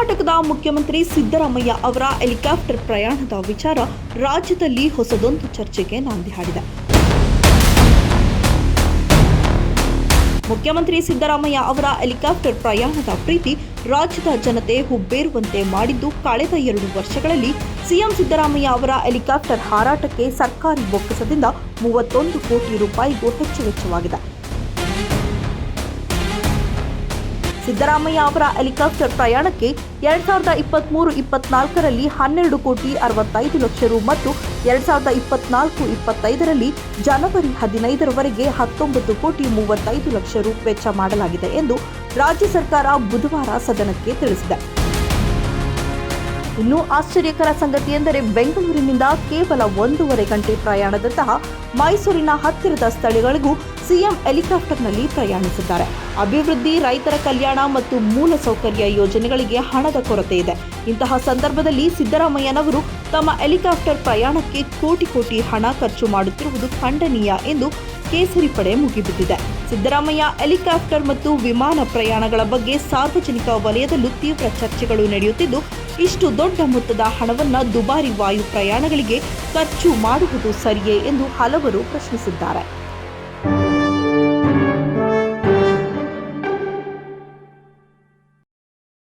ಕರ್ನಾಟಕದ ಮುಖ್ಯಮಂತ್ರಿ ಸಿದ್ದರಾಮಯ್ಯ ಅವರ ಹೆಲಿಕಾಪ್ಟರ್ ಪ್ರಯಾಣದ ವಿಚಾರ ರಾಜ್ಯದಲ್ಲಿ ಹೊಸದೊಂದು ಚರ್ಚೆಗೆ ನಾಂದಿ ಹಾಡಿದೆ. ಮುಖ್ಯಮಂತ್ರಿ ಸಿದ್ದರಾಮಯ್ಯ ಅವರ ಹೆಲಿಕಾಪ್ಟರ್ ಪ್ರಯಾಣದ ಪ್ರೀತಿ ರಾಜ್ಯದ ಜನತೆ ಹುಬ್ಬೇರುವಂತೆ ಮಾಡಿದ್ದು ಕಳೆದ ಎರಡು ವರ್ಷಗಳಲ್ಲಿ ಸಿಎಂ ಸಿದ್ದರಾಮಯ್ಯ ಅವರ ಹೆಲಿಕಾಪ್ಟರ್ ಹಾರಾಟಕ್ಕೆ ಸರ್ಕಾರಿ ಬೊಕ್ಕಸದಿಂದ ಮೂವತ್ತೊಂದು ಕೋಟಿ ರೂಪಾಯಿಗೂ ಹೆಚ್ಚು ವೆಚ್ಚವಾಗಿದೆ. ಸಿದ್ದರಾಮಯ್ಯ ಅವರ ಹೆಲಿಕಾಪ್ಟರ್ ಪ್ರಯಾಣಕ್ಕೆ ಎರಡ್ ಸಾವಿರದ ಇಪ್ಪತ್ಮೂರು ಇಪ್ಪತ್ನಾಲ್ಕರಲ್ಲಿ ಹನ್ನೆರಡು ಕೋಟಿ ಅರವತ್ತೈದು ಲಕ್ಷ ರು ಮತ್ತು ಎರಡ್ ಸಾವಿರದ ಇಪ್ಪತ್ನಾಲ್ಕು ಇಪ್ಪತ್ತೈದರಲ್ಲಿ ಜನವರಿ ಹದಿನೈದರವರೆಗೆ ಹತ್ತೊಂಬತ್ತು ಕೋಟಿ ಮೂವತ್ತೈದು ಲಕ್ಷ ರು ವೆಚ್ಚ ಮಾಡಲಾಗಿದೆ ಎಂದು ರಾಜ್ಯ ಸರ್ಕಾರ ಬುಧವಾರ ಸದನಕ್ಕೆ ತಿಳಿಸಿದೆ. ಇನ್ನು ಆಶ್ಚರ್ಯಕರ ಸಂಗತಿ ಎಂದರೆ ಬೆಂಗಳೂರಿನಿಂದ ಕೇವಲ ಒಂದೂವರೆ ಗಂಟೆ ಪ್ರಯಾಣದಂತಹ ಮೈಸೂರಿನ ಹತ್ತಿರದ ಸ್ಥಳಗಳಿಗೂ ಸಿಎಂ ಹೆಲಿಕಾಪ್ಟರ್ನಲ್ಲಿ ಪ್ರಯಾಣಿಸಿದ್ದಾರೆ. ಅಭಿವೃದ್ಧಿ, ರೈತರ ಕಲ್ಯಾಣ ಮತ್ತು ಮೂಲಸೌಕರ್ಯ ಯೋಜನೆಗಳಿಗೆ ಹಣದ ಕೊರತೆ ಇದೆ. ಇಂತಹ ಸಂದರ್ಭದಲ್ಲಿ ಸಿದ್ದರಾಮಯ್ಯನವರು ತಮ್ಮ ಹೆಲಿಕಾಪ್ಟರ್ ಪ್ರಯಾಣಕ್ಕೆ ಕೋಟಿ ಕೋಟಿ ಹಣ ಖರ್ಚು ಮಾಡುತ್ತಿರುವುದು ಖಂಡನೀಯ ಎಂದು ಕೇಸರಿ ಪಡೆ ಮುಗಿಬಿದ್ದಿದೆ. ಸಿದ್ದರಾಮಯ್ಯ ಹೆಲಿಕಾಪ್ಟರ್ ಮತ್ತು ವಿಮಾನ ಪ್ರಯಾಣಗಳ ಬಗ್ಗೆ ಸಾರ್ವಜನಿಕ ವಲಯದಲ್ಲೂ ತೀವ್ರ ಚರ್ಚೆಗಳು ನಡೆಯುತ್ತಿದ್ದು, ಇಷ್ಟು ದೊಡ್ಡ ಮೊತ್ತದ ಹಣವನ್ನು ದುಬಾರಿ ವಾಯು ಪ್ರಯಾಣಗಳಿಗೆ ಖರ್ಚು ಮಾಡುವುದು ಸರಿಯೇ ಎಂದು ಹಲವರು ಪ್ರಶ್ನಿಸಿದ್ದಾರೆ.